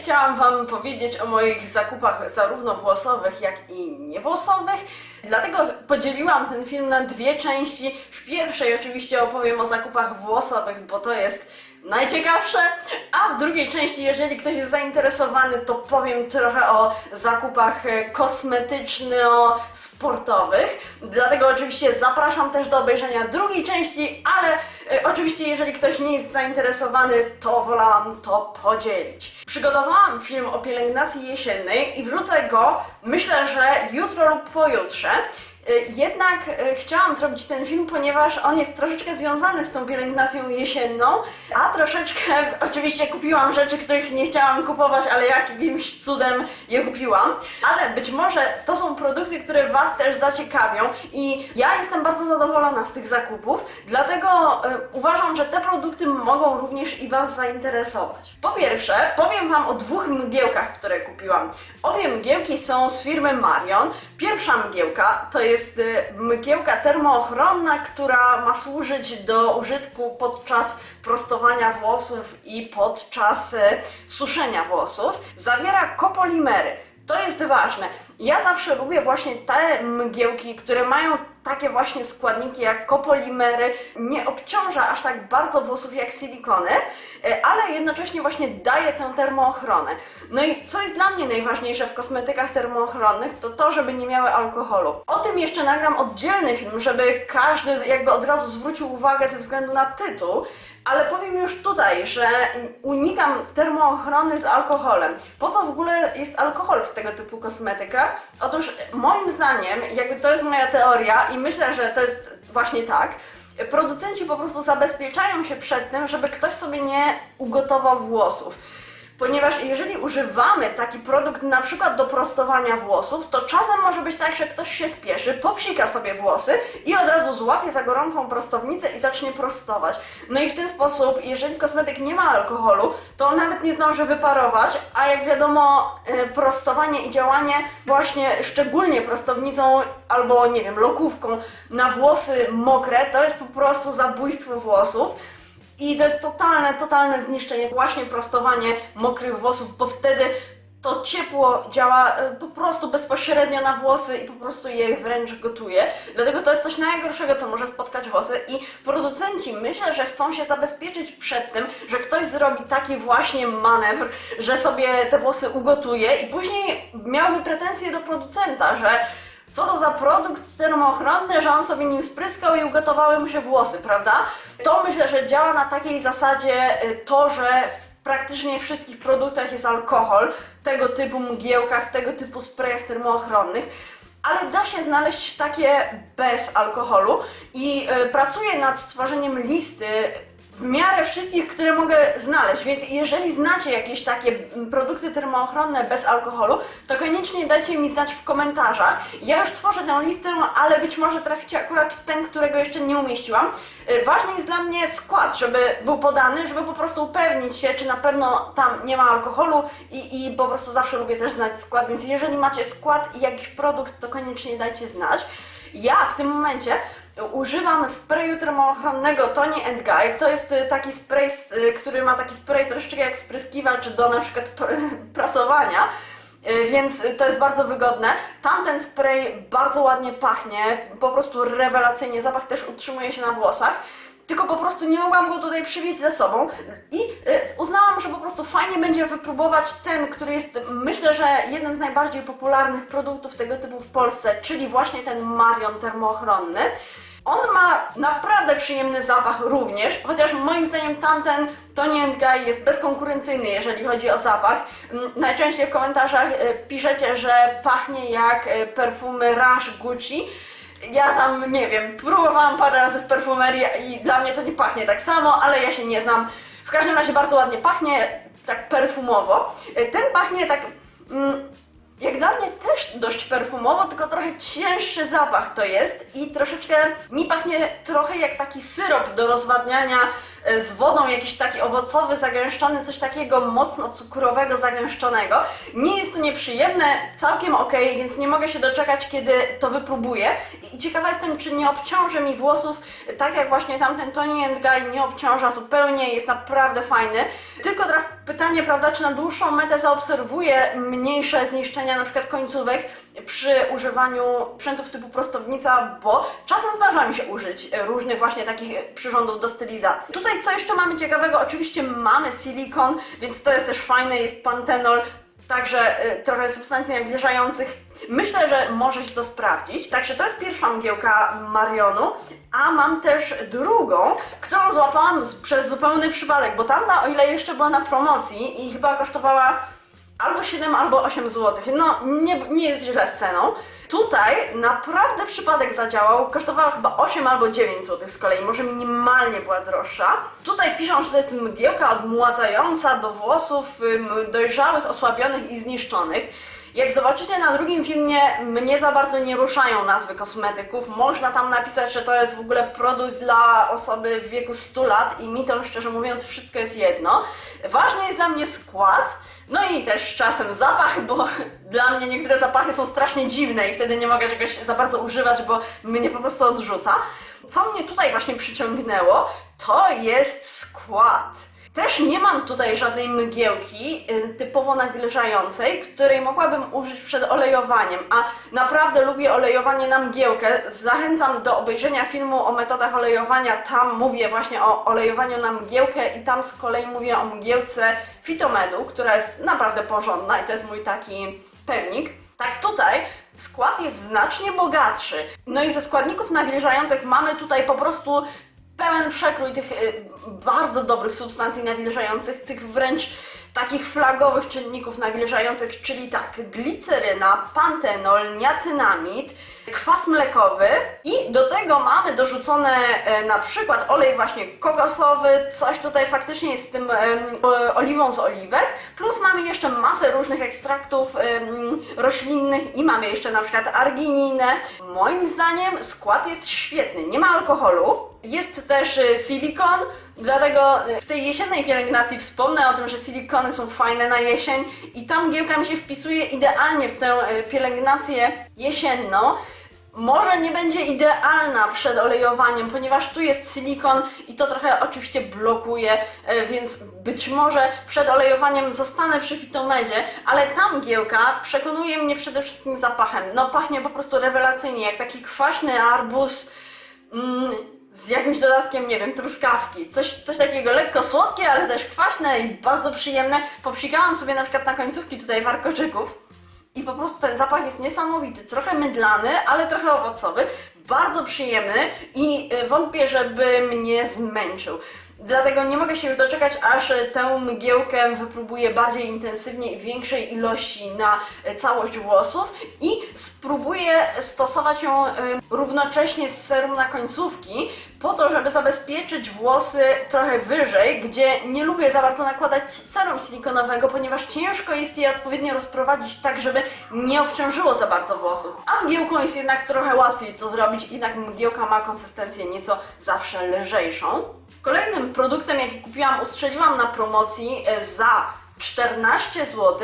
chciałam Wam powiedzieć o moich zakupach zarówno włosowych, jak i niewłosowych. Dlatego podzieliłam ten film na dwie części. W pierwszej oczywiście opowiem o zakupach włosowych, bo to jest najciekawsze, a w drugiej części, jeżeli ktoś jest zainteresowany, to powiem trochę o zakupach e, kosmetyczno-sportowych. Dlatego oczywiście zapraszam też do obejrzenia drugiej części, ale e, oczywiście jeżeli ktoś nie jest zainteresowany, to wolałam to podzielić. Przygotowałam film o pielęgnacji jesiennej i wrzucę go myślę, że jutro lub pojutrze. Y, Jednak y, chciałam zrobić ten film, ponieważ on jest troszeczkę związany z tą pielęgnacją jesienną, a troszeczkę oczywiście kupiłam rzeczy, których nie chciałam kupować, ale jakimś cudem je kupiłam. Ale być może to są produkty, które Was też zaciekawią i ja jestem bardzo zadowolona z tych zakupów, dlatego y, uważam, że te produkty mogą również i Was zainteresować. Po pierwsze, powiem Wam o dwóch mgiełkach, które kupiłam. Obie mgiełki są z firmy Marion. Pierwsza mgiełka to jest y, mgiełka termoochronna, która ma służyć do użytku podczas prostowania włosów i podczas y, suszenia włosów. Zawiera kopolimery. To jest ważne. Ja zawsze lubię właśnie te mgiełki, które mają takie właśnie składniki jak kopolimery, nie obciąża aż tak bardzo włosów jak silikony, e, ale jednocześnie właśnie daje tę termoochronę. No i co jest dla mnie najważniejsze w kosmetykach termoochronnych, to to, żeby nie miały alkoholu. O tym jeszcze nagram oddzielny film, żeby każdy jakby od razu zwrócił uwagę ze względu na tytuł, ale powiem już tutaj, że unikam termoochrony z alkoholem. Po co w ogóle jest alkohol w tego typu kosmetykach? Otóż moim zdaniem, jakby to jest moja teoria i myślę, że to jest właśnie tak, producenci po prostu zabezpieczają się przed tym, żeby ktoś sobie nie ugotował włosów. Ponieważ jeżeli używamy taki produkt na przykład do prostowania włosów, to czasem może być tak, że ktoś się spieszy, popsika sobie włosy i od razu złapie za gorącą prostownicę i zacznie prostować. No i w ten sposób, jeżeli kosmetyk nie ma alkoholu, to on nawet nie zdąży wyparować, a jak wiadomo, e, prostowanie i działanie właśnie szczególnie prostownicą albo nie wiem, lokówką na włosy mokre, to jest po prostu zabójstwo włosów. I to jest totalne, totalne zniszczenie, właśnie prostowanie mokrych włosów, bo wtedy to ciepło działa e, po prostu bezpośrednio na włosy i po prostu je wręcz gotuje. Dlatego to jest coś najgorszego, co może spotkać włosy i producenci myślę, że chcą się zabezpieczyć przed tym, że ktoś zrobi taki właśnie manewr, że sobie te włosy ugotuje i później miałby pretensje do producenta, że co to za produkt termoochronny, że on sobie nim spryskał i ugotowały mu się włosy, prawda? To myślę, że działa na takiej zasadzie y, to, że w praktycznie wszystkich produktach jest alkohol, tego typu mgiełkach, tego typu sprayach termoochronnych. Ale da się znaleźć takie bez alkoholu i y, pracuję nad stworzeniem listy w miarę wszystkich, które mogę znaleźć, więc jeżeli znacie jakieś takie produkty termoochronne bez alkoholu, to koniecznie dajcie mi znać w komentarzach. Ja już tworzę tę listę, ale być może traficie akurat w ten, którego jeszcze nie umieściłam. Y, Ważny jest dla mnie skład, żeby był podany, żeby po prostu upewnić się, czy na pewno tam nie ma alkoholu i, i po prostu zawsze lubię też znać skład, więc jeżeli macie skład i jakiś produkt, to koniecznie dajcie znać. Ja w tym momencie używam sprayu termoochronnego Tony Guy. To jest y, taki spray, y, który ma taki spray troszeczkę jak spryskiwacz do na przykład pr- prasowania. Y, Więc to jest bardzo wygodne. Tamten spray bardzo ładnie pachnie, po prostu rewelacyjnie. Zapach też utrzymuje się na włosach. Tylko po prostu nie mogłam go tutaj przywieźć ze sobą i y, uznałam, że po prostu fajnie będzie wypróbować ten, który jest myślę, że jednym z najbardziej popularnych produktów tego typu w Polsce, czyli właśnie ten Marion termoochronny. On ma naprawdę przyjemny zapach również, chociaż moim zdaniem tamten Tony and Guy jest bezkonkurencyjny, jeżeli chodzi o zapach. Mm, Najczęściej w komentarzach y, piszecie, że pachnie jak y, perfumy Rush Gucci. Ja tam, nie wiem, próbowałam parę razy w perfumerii i dla mnie to nie pachnie tak samo, ale ja się nie znam. W każdym razie bardzo ładnie pachnie, tak perfumowo. Ten pachnie tak, mm, jak dla mnie też dość perfumowo, tylko trochę cięższy zapach to jest i troszeczkę mi pachnie trochę jak taki syrop do rozwadniania e, z wodą, jakiś taki owocowy, zagęszczony, coś takiego mocno cukrowego, zagęszczonego. Nie jest to nieprzyjemne, całkiem ok, więc nie mogę się doczekać, kiedy to wypróbuję. I ciekawa jestem, czy nie obciąży mi włosów, tak jak właśnie tamten Tony and Guy nie obciąża zupełnie, jest naprawdę fajny. Tylko teraz pytanie, prawda, czy na dłuższą metę zaobserwuję mniejsze zniszczenia na przykład końcówek przy używaniu sprzętów typu prostownica, bo czasem zdarza mi się użyć różnych właśnie takich przyrządów do stylizacji. Tutaj co jeszcze mamy ciekawego? Oczywiście mamy silikon, więc to jest też fajne, jest pantenol, Także y, trochę substancji nawilżających. Myślę, że może się to sprawdzić. Także to jest pierwsza mgiełka Marionu, a mam też drugą, którą złapałam przez zupełny przypadek, bo tamta, o ile jeszcze była na promocji i chyba kosztowała albo 7, albo 8 zł. No, nie, nie jest źle z ceną. Tutaj naprawdę przypadek zadziałał. Kosztowała chyba 8 albo 9 zł z kolei, może minimalnie była droższa. Tutaj piszą, że to jest mgiełka odmładzająca do włosów dojrzałych, osłabionych i zniszczonych. Jak zobaczycie na drugim filmie, mnie za bardzo nie ruszają nazwy kosmetyków. Można tam napisać, że to jest w ogóle produkt dla osoby w wieku 100 lat i mi to szczerze mówiąc wszystko jest jedno. Ważny jest dla mnie skład, no i też czasem zapach, bo dla mnie niektóre zapachy są strasznie dziwne i wtedy nie mogę czegoś za bardzo używać, bo mnie po prostu odrzuca. Co mnie tutaj właśnie przyciągnęło, to jest skład. Też nie mam tutaj żadnej mgiełki y, typowo nawilżającej, której mogłabym użyć przed olejowaniem, a naprawdę lubię olejowanie na mgiełkę. Zachęcam do obejrzenia filmu o metodach olejowania. Tam mówię właśnie o olejowaniu na mgiełkę i tam z kolei mówię o mgiełce Fitomedu, która jest naprawdę porządna i to jest mój taki pewnik. Tak tutaj skład jest znacznie bogatszy. No i ze składników nawilżających mamy tutaj po prostu pełen przekrój tych y, bardzo dobrych substancji nawilżających, tych wręcz takich flagowych czynników nawilżających, czyli tak, gliceryna, pantenol, niacynamid, kwas mlekowy i do tego mamy dorzucone e, na przykład olej właśnie kokosowy, coś tutaj faktycznie jest z tym oliwą z oliwek, plus mamy jeszcze masę różnych ekstraktów roślinnych i mamy jeszcze na przykład argininę. Moim zdaniem skład jest świetny, nie ma alkoholu, jest też y, silikon, dlatego w tej jesiennej pielęgnacji wspomnę o tym, że silikony są fajne na jesień i ta mgiełka mi się wpisuje idealnie w tę y, pielęgnację jesienną. Może nie będzie idealna przed olejowaniem, ponieważ tu jest silikon i to trochę oczywiście blokuje, y, więc być może przed olejowaniem zostanę przy fitomedzie, ale ta mgiełka przekonuje mnie przede wszystkim zapachem. No pachnie po prostu rewelacyjnie, jak taki kwaśny arbuz. Mm, z jakimś dodatkiem, nie wiem, truskawki. Coś, coś takiego lekko słodkie, ale też kwaśne i bardzo przyjemne. Popsikałam sobie na przykład na końcówki tutaj warkoczyków i po prostu ten zapach jest niesamowity. Trochę mydlany, ale trochę owocowy. Bardzo przyjemny i y, wątpię, żeby mnie zmęczył. Dlatego nie mogę się już doczekać, aż tę mgiełkę wypróbuję bardziej intensywnie i w większej ilości na całość włosów i spróbuję stosować ją y, równocześnie z serum na końcówki, po to, żeby zabezpieczyć włosy trochę wyżej, gdzie nie lubię za bardzo nakładać serum silikonowego, ponieważ ciężko jest je odpowiednio rozprowadzić tak, żeby nie obciążyło za bardzo włosów. A mgiełką jest jednak trochę łatwiej to zrobić, jednak mgiełka ma konsystencję nieco zawsze lżejszą. Kolejnym produktem, jaki kupiłam, ustrzeliłam na promocji e, za 14 zł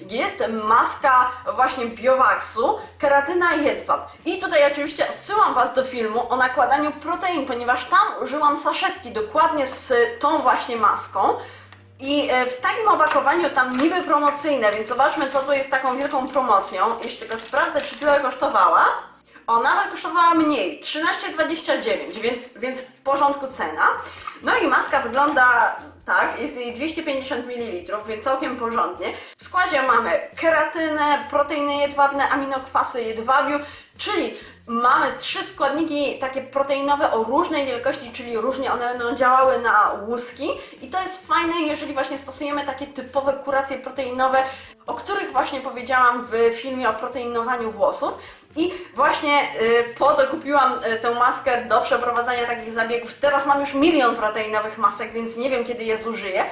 jest maska właśnie Biowaxu, keratyna jedwab. I tutaj oczywiście odsyłam Was do filmu o nakładaniu protein, ponieważ tam użyłam saszetki dokładnie z tą właśnie maską. I e, w takim opakowaniu tam niby promocyjne, więc zobaczmy co tu jest taką wielką promocją. Jeśli tylko sprawdzę, czy tyle kosztowała. O, nawet kosztowała mniej, 13,29, więc, więc w porządku cena. No i maska wygląda tak, jest jej 250 ml, więc całkiem porządnie. W składzie mamy keratynę, proteiny jedwabne, aminokwasy jedwabiu, czyli mamy trzy składniki takie proteinowe o różnej wielkości, czyli różnie one będą działały na łuski i to jest fajne, jeżeli właśnie stosujemy takie typowe kuracje proteinowe, o których właśnie powiedziałam w filmie o proteinowaniu włosów. I właśnie y, po to kupiłam y, tę maskę do przeprowadzania takich zabiegów. Teraz mam już milion proteinowych masek, więc nie wiem kiedy je zużyję.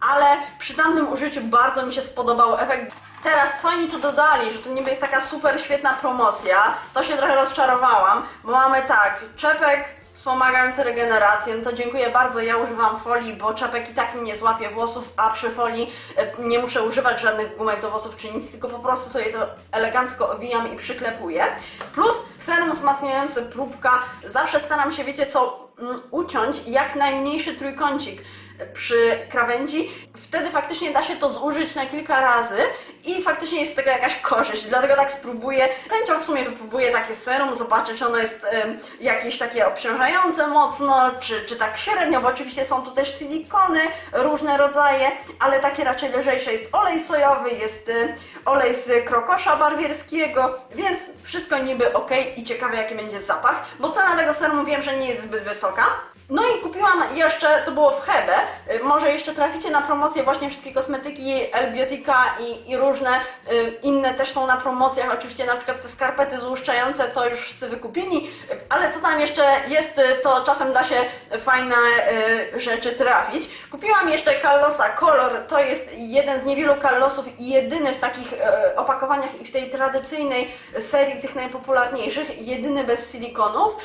Ale przy tamtym użyciu bardzo mi się spodobał efekt. Teraz co oni tu dodali, że to niby jest taka super świetna promocja, to się trochę rozczarowałam, bo mamy tak, czepek wspomagające regenerację, no to dziękuję bardzo. Ja używam folii, bo czapek i tak mi nie złapie włosów, a przy folii e, nie muszę używać żadnych gumek do włosów czy nic, tylko po prostu sobie to elegancko owijam i przyklepuję. Plus serum wzmacniający próbka. Zawsze staram się, wiecie co, uciąć jak najmniejszy trójkącik przy krawędzi. Wtedy faktycznie da się to zużyć na kilka razy i faktycznie jest z tego jakaś korzyść, dlatego tak spróbuję. Chęcią w sumie wypróbuję takie serum, zobaczę czy ono jest jakieś takie obciążające mocno, czy, czy tak średnio, bo oczywiście są tu też silikony, różne rodzaje, ale takie raczej lżejsze. Jest olej sojowy, jest y, olej z krokosza barwierskiego, więc wszystko niby ok i ciekawe jaki będzie zapach, bo cena tego serum wiem, że nie jest zbyt wysoka. socar? No i kupiłam jeszcze, to było w Hebe, y, może jeszcze traficie na promocję właśnie wszystkie kosmetyki Elbiotica i, i różne y, inne też są na promocjach, oczywiście na przykład te skarpety złuszczające to już wszyscy wykupieni, y, ale co tam jeszcze jest, y, to czasem da się fajne rzeczy trafić. Kupiłam jeszcze Kallosa Color, to jest jeden z niewielu Kallosów i jedyny w takich opakowaniach i w tej tradycyjnej serii tych najpopularniejszych, jedyny bez silikonów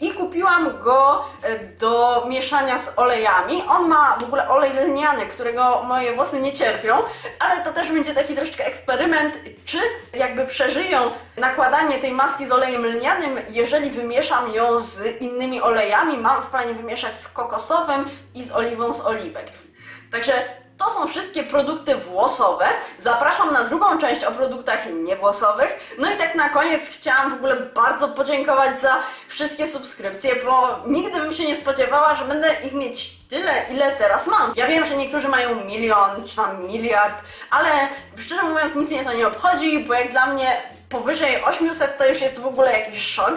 i kupiłam go e, do mieszania z olejami. On ma w ogóle olej lniany, którego moje włosy nie cierpią, ale to też będzie taki troszeczkę eksperyment, czy jakby przeżyją nakładanie tej maski z olejem lnianym, jeżeli wymieszam ją z innymi olejami. Mam w planie wymieszać z kokosowym i z oliwą z oliwek. Także to są wszystkie produkty włosowe. Zapraszam na drugą część o produktach niewłosowych. No i tak na koniec chciałam w ogóle bardzo podziękować za wszystkie subskrypcje, bo nigdy bym się nie spodziewała, że będę ich mieć tyle, ile teraz mam. Ja wiem, że niektórzy mają milion czy tam miliard, ale szczerze mówiąc nic mnie to nie obchodzi, bo jak dla mnie powyżej 800 to już jest w ogóle jakiś szok.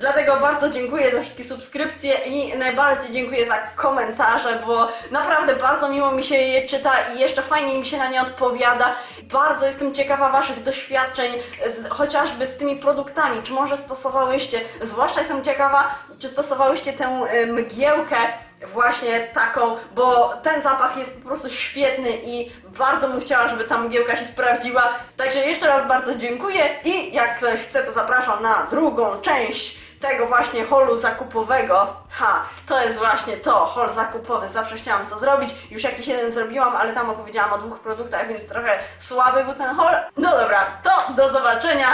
Dlatego bardzo dziękuję za wszystkie subskrypcje i najbardziej dziękuję za komentarze, bo naprawdę bardzo miło mi się je czyta i jeszcze fajniej mi się na nie odpowiada. Bardzo jestem ciekawa Waszych doświadczeń, z, chociażby z tymi produktami. Czy może stosowałyście, zwłaszcza jestem ciekawa, czy stosowałyście tę y, mgiełkę właśnie taką, bo ten zapach jest po prostu świetny i bardzo bym chciała, żeby ta mgiełka się sprawdziła. Także jeszcze raz bardzo dziękuję i jak ktoś chce, to zapraszam na drugą część tego właśnie holu zakupowego. Ha, to jest właśnie to, hol zakupowy. Zawsze chciałam to zrobić. Już jakiś jeden zrobiłam, ale tam opowiedziałam o dwóch produktach, więc trochę słaby był ten hol. No dobra, to do zobaczenia